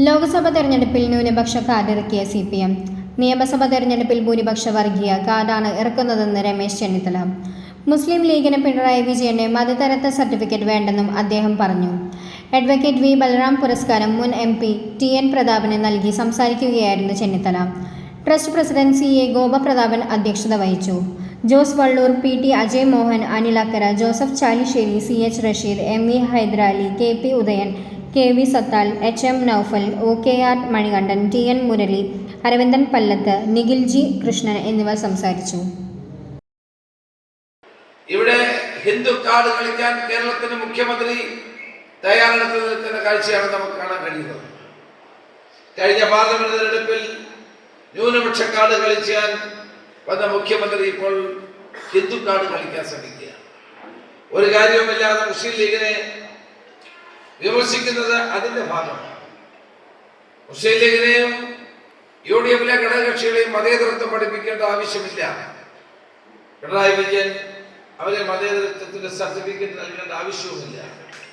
ലോക്സഭ തെരഞ്ഞെടുപ്പിൽ ന്യൂനപക്ഷ കാർഡിറക്കിയ C P M നിയമസഭാ തെരഞ്ഞെടുപ്പിൽ ഭൂരിപക്ഷ വർഗീയ കാർഡാണ് ഇറക്കുന്നതെന്ന് രമേശ് ചെന്നിത്തല. മുസ്ലിം ലീഗിന് പിണറായി വിജയന്റെ മതതരത്വ സർട്ടിഫിക്കറ്റ് വേണ്ടെന്നും അദ്ദേഹം പറഞ്ഞു. Advocate V. ബലറാം പുരസ്കാരം മുൻ എം പി ടി. എൻ. പ്രതാപന് നൽകി സംസാരിക്കുകയായിരുന്നു Chennithala. Trust president C. A. Gopaprathapan അധ്യക്ഷത വഹിച്ചു. Jose Vallur P. T. Ajay Mohan Anil Akkara Joseph Chalissery C. H. Rasheed M. V. Haidarali K. P. Udayan K V Sathal H M Noufal O K R Manikandan T N Murali Aravindan Pallath Nikhil G Krishnan എന്നിവർ സംസാരിച്ചു. ഇവിടെ Hindu card കളിക്കാൻ കേരളത്തിന്റെ മുഖ്യമന്ത്രി തയ്യാറെടുത്ത് നിൽക്കുന്ന കാഴ്ചയാണ് നമുക്ക് കാണാൻ കഴിയുന്നത്. കഴിഞ്ഞ പാർലമെന്റ് തെരഞ്ഞെടുപ്പിൽ ന്യൂനപക്ഷ കാർഡ് കളിച്ചാൻ വന്ന മുഖ്യമന്ത്രി ഇപ്പോൾ ഹിന്ദു കാർഡ് കളിക്കാൻ ശ്രമിക്കുക ഒരു കാര്യവുമില്ലാതെ മുസ്ലിം ലീഗിനെ വിമർശിക്കുന്നത് അതിന്റെ ഭാഗമാണ് മുസ്ലിം ലീഗിനെയും യു ഡി എഫിലെ ഘടകകക്ഷികളെയും മതേതരത്വം പഠിപ്പിക്കേണ്ട ആവശ്യമില്ല. പിണറായി വിജയൻ അവരെ മതേതരത്വത്തിന്റെ സർട്ടിഫിക്കറ്റ് നൽകേണ്ട ആവശ്യവുമില്ല.